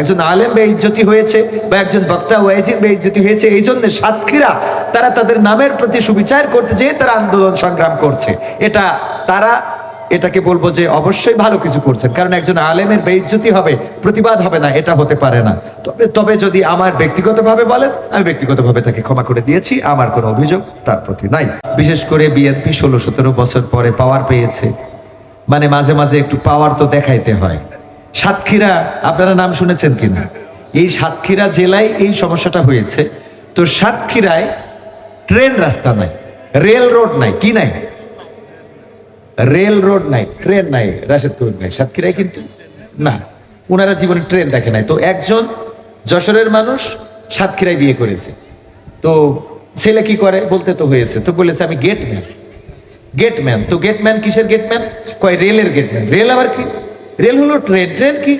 একজন আলেম বেইজ্জতি হয়েছে বা একজন বক্তা ওয়াইজিদ বেইজ্জতি হয়েছে এই জন্য সাতক্ষীরা তারা তাদের নামের প্রতি সুবিচার করতে যেয়ে তারা আন্দোলন সংগ্রাম করছে। এটা তারা এটাকে বলব যে অবশ্যই ভালো কিছু করছেন, কারণ একজন আলেমের বেইজ্জতি হবে, প্রতিবাদ হবে না, এটা হতে পারে না। তবে তবে যদি আমার ব্যক্তিগতভাবে বলেন, আমি ব্যক্তিগতভাবে তাকে ক্ষমা করে দিয়েছি, আমার কোনো অভিযোগ তার প্রতি নাই। বিশেষ করে বিএনপি ষোলো সতেরো বছর পরে পাওয়ার পেয়েছে মানে মাঝে মাঝে একটু পাওয়ার তো দেখাইতে হয়। সাতক্ষীরা, আপনারা নাম শুনেছেন কিনা? এই সাতক্ষীরা জেলায় এই সমস্যাটা হয়েছে। তো সাতক্ষীরায় ট্রেন রাস্তা নাই, রেল রোড নাই, কি নাই? রেল রোড নাই, ট্রেন নাই, রাশেদ কবির ভাই, সাতক্ষীরায় কিন্তু না। ওনারা জীবনে ট্রেন দেখে নাই। তো একজন যশোরের মানুষ সাতক্ষীরায় বিয়ে করেছে। তো ছেলে কি করে? বলতে তো হয়েছে। তো বলেছে, আমি গেটম্যান গেটম্যান তো গেটম্যান কিসের গেটম্যান কয়, রেলের গেটম্যান রেল আবার কি? রেল হলো ট্রেন। ট্রেন কি?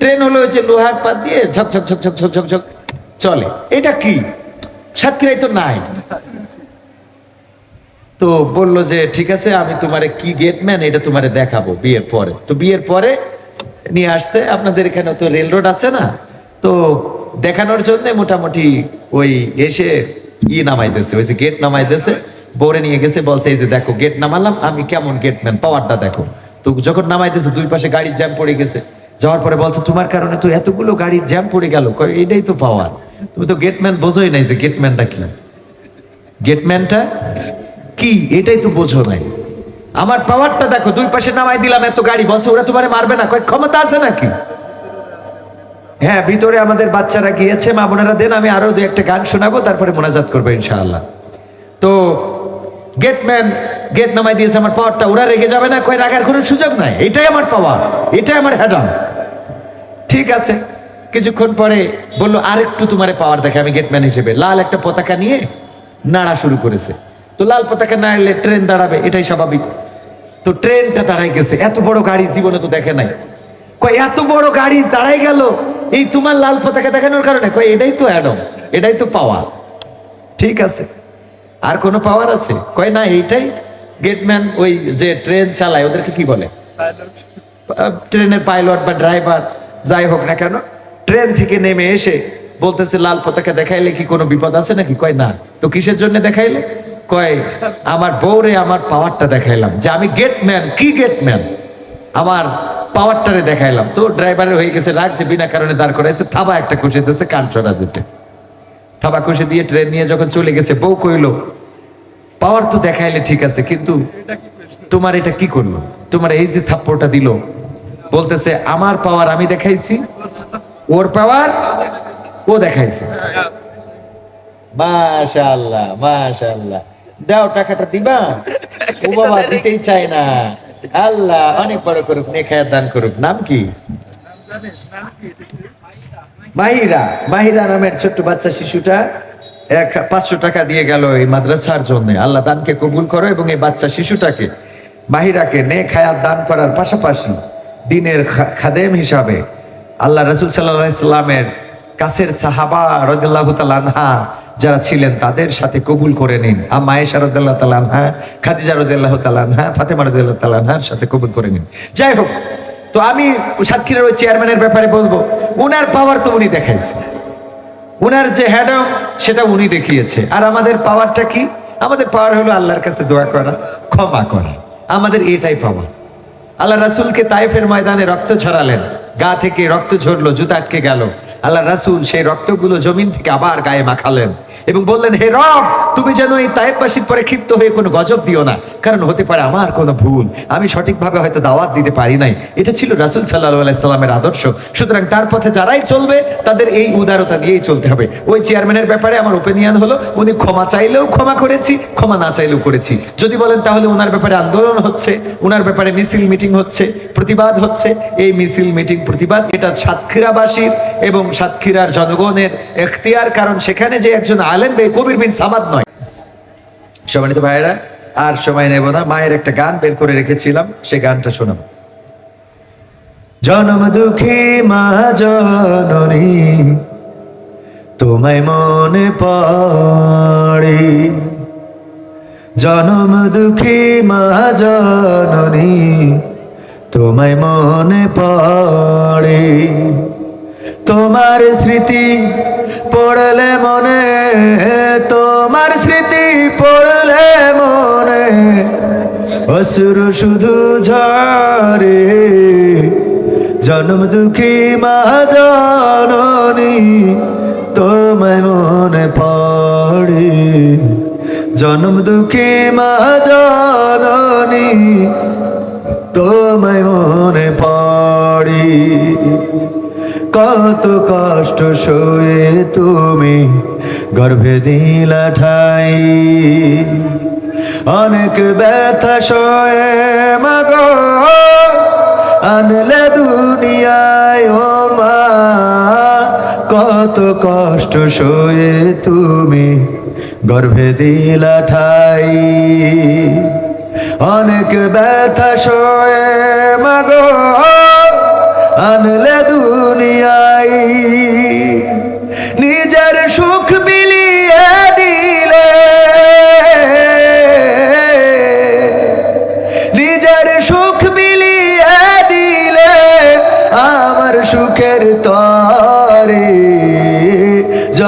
ট্রেন হলো যে লোহার পাত দিয়ে ঝক ঝক ঝক ঝক ঝক ঝক ঝক, চলে। এটা কি? সাতক্ষীরাই তো নাই। তো বলল যে, ঠিক আছে, আমি তোমারে কি গেটম্যান এটা তোমারে দেখাবো বিয়ের পরে। তো বিয়ের পরে নিয়ে আসছে। আপনাদের এখানে তো রেল রোড আছে না? তো দেখানোর জন্য মোটামুটি ওই এসে ই নামাইতেছে, ওই যে গেট নামাইতেছে। বোরে নিয়ে গেছে, বলছে, এই যে দেখো গেট নামালাম, আমি কেমন গেটম্যান পাওয়ারটা দেখো। তো যখন নামাইতেছে, দুই পাশে গাড়ির জ্যাম পড়ে গেছে। যাওয়ার পরে বলছে, তোমার কারণে তো এতগুলো গাড়ির জ্যাম পড়ে গেল। এটাই তো পাওয়ার তুমি তো গেটম্যান বোঝোই নাই যে গেটম্যানটা কি। গেটম্যানটা কি? এটাই তো বোঝো নাই। আমার পাওয়ারটা দেখো, দুই পাশে নামাই দিলাম, এত গাড়ি। বলছে, ওরা তোমারে মারবে না। কয়, ক্ষমতা আছে নাকি? হ্যাঁ ভিতরে আমাদের বাচ্চারা গিয়েছে। মা বোনেরা, দেন আমি আরও দু একটা গান শোনাবো, তারপরে মোনাজাত করব ইনশাআল্লাহ। তো গেটম্যান গেট নামাই দিয়েছে, আমার পাওয়ারটা ওরা রেগে যাবে না কয় রাগার কোনো সুযোগ নাই। এটাই আমার পাওয়ার এটাই আমার হ্যাডম ঠিক আছে। কিছুক্ষণ পরে বলল, আরেকটু তোমার পাওয়ার দেখে আমি গেটম্যান হিসেবে। লাল একটা পতাকা নিয়ে নাড়া শুরু করেছে। তো লাল পতাকা নাড়লে ট্রেন দাঁড়াবে, এটাই স্বাভাবিক। তো ট্রেনটা দাঁড়াই গেছে। এত বড় গাড়ি জীবনে তো দেখে নাই। কয় এত বড় গাড়ি দাঁড়াই গেল, এই তোমার লাল পতাকা দেখানোর কারণে? কয় এটাই তো অ্যাডম এটাই তো পাওয়ার ঠিক আছে। আর কোনো পাওয়ার আছে? কয় না, এইটাই। গেটম্যান ওই যে ট্রেন চালায় ওদেরকে কি বলে? ট্রেনের পাইলট বা ড্রাইভার যাই হোক না কেন ট্রেন থেকে নেমে এসে বলতেছে লাল পতাকা দেখাইলে কি কোনো বিপদ আছে নাকি? কয় না। তো কিসের জন্য দেখাইলে? কয় আমার বউরে আমার পাওয়ারটা দেখাইলাম। যে আমি গেটম্যান কি গেটম্যান? আমার পাওয়ারটারে দেখাইলাম। তো ড্রাইভারের হয়ে গেছে রাগ যে বিনা কারণে দাঁড় করাইছে থাবা একটা খুশি দিতেছে কানছড়া যেতে। থাবা খুশি দিয়ে ট্রেন নিয়ে যখন চলে গেছে বউ কইলো পাওয়ার তো দেখাইলে ঠিক আছে, কিন্তু তোমার এটা কি করল? তোমার এই যে থাপ্পড়টা দিল, বলতেছে, আমার পাওয়ার আমি দেখাইছি, ওর পাওয়ার ও দেখাইছে। দাও, টাকাটা দিবা? ও দিতেই চায় না। আল্লাহ, অনেক বড় করুক নেখায়াত দান করুক। নাম কি? মাহিরা মাহিরা নামের ছোট্ট বাচ্চা শিশুটা এক পাঁচশো টাকা দিয়ে গেল এই মাদ্রাসার জন্য। আল্লাহ দানকে কবুল করো এবং এই বাচ্চা শিশুটাকে মাহিরাকে নে খায়াত দান করার পাশাপাশি দিনের খাদেম হিসাবে আল্লাহ রসুল সাল্লাহ কাছের সাহাবা রদুল্লাহ তালানহা যারা ছিলেন তাদের সাথে কবুল করে নিন। আম্মা আয়েশা রদুল্লাহ তালানহা খাদিজা রদুল্লাহ তালানহা ফাতেমা রদুল্লাহ তালানহার সাথে কবুল করে নিন। যাই হোক, তো আমি সাতক্ষীরের ওই চেয়ারম্যানের ব্যাপারে বলব, উনার পাওয়ার তো উনি দেখাইছে উনার যে হ্যাড সেটা উনি দেখিয়েছে। আর আমাদের পাওয়ারটা কি? আমাদের পাওয়ার হলো আল্লাহর কাছে দোয়া করা, ক্ষমা করা। আমাদের এটাই পাওয়া আল্লাহ রাসুলকে তাইফের ময়দানে রক্ত ছড়ালেন। গা থেকে রক্ত ঝরলো, জুতা আটকে গেল। আল্লাহ রাসুল সেই রক্তগুলো জমিন থেকে আবার গায়ে মাখালেন এবং বললেন, হে রব, তুমি যেন এই তাইফবাসীর পরে ক্ষিপ্ত হয়ে কোনো গজব দিও না। কারণ হতে পারে আমার কোনো ভুল। আমি সঠিকভাবে হয়তো দাওয়াত দিতে পারি নাই। এটা ছিল রাসুল সাল্লাহ আলাইসাল্লামের আদর্শ। সুতরাং তার পথে যারাই চলবে, তাদের এই উদারতা দিয়েই চলতে হবে। ওই চেয়ারম্যানের ব্যাপারে আমার ওপিনিয়ন হলো, উনি ক্ষমা চাইলেও ক্ষমা করেছি, ক্ষমা না চাইলেও করেছি। যদি বলেন, তাহলে ওনার ব্যাপারে আন্দোলন হচ্ছে ওনার ব্যাপারে মিছিল মিটিং হচ্ছে, প্রতিবাদ হচ্ছে। এই মিছিল মিটিং প্রতিবাদ, এটা সাতক্ষীরাবাসীর এবং সাতক্ষীরার জনগণের এখতিয়ার, কারণ সেখানে যে একজন আলেম বে কবির বিন সামাদ নয়। সম্মানিত ভাইয়েরা, আর সময় নেব না, মায়ের একটা গান বের করে রেখেছিলাম, সে গানটা শোনাবো। জনম দুঃখী মা তোমায় মনে পড়ে। জনম দুঃখী মা জননী, তোমায় মনে পড়ে। তোমার স্মৃতি পড়লে মনে, তোমার স্মৃতি পড়লে মনে। অসুর শুধু ঝরে, জন্ম দুঃখী মা তোমায় মনে পড়ে। জন্ম দুঃখী মা তোমায় মনে পড়ে। কত কষ্ট সয়ে তুমি গর্ভে দিলা ঠাই। অনেক ব্যথা সয়ে মাগ, আনলে দুনিয়ায় ও মা। কত কষ্ট সয়ে তুমি গর্ভে দিলা ঠাই। অনেক ব্যথা সয়ে মাগো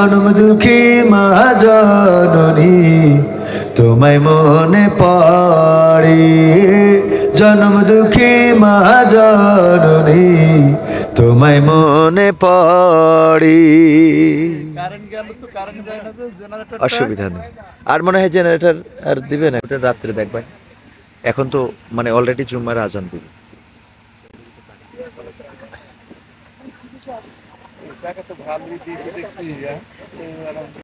জন্ম দুঃখী মা জননী তোমায় মনে পড়ে। জন্ম দুঃখী মা জননী তোমায় মনে পড়ে। অসুবিধা নেই। আর মনে হয় জেনারেটর আর দিবে না ওটা রাত্রে দেখবেন এখন তো মানে অলরেডি জুম্মার আজান দিবে। জায়গা তো ভালোই দিয়েছে দেখছি হ্যাঁ?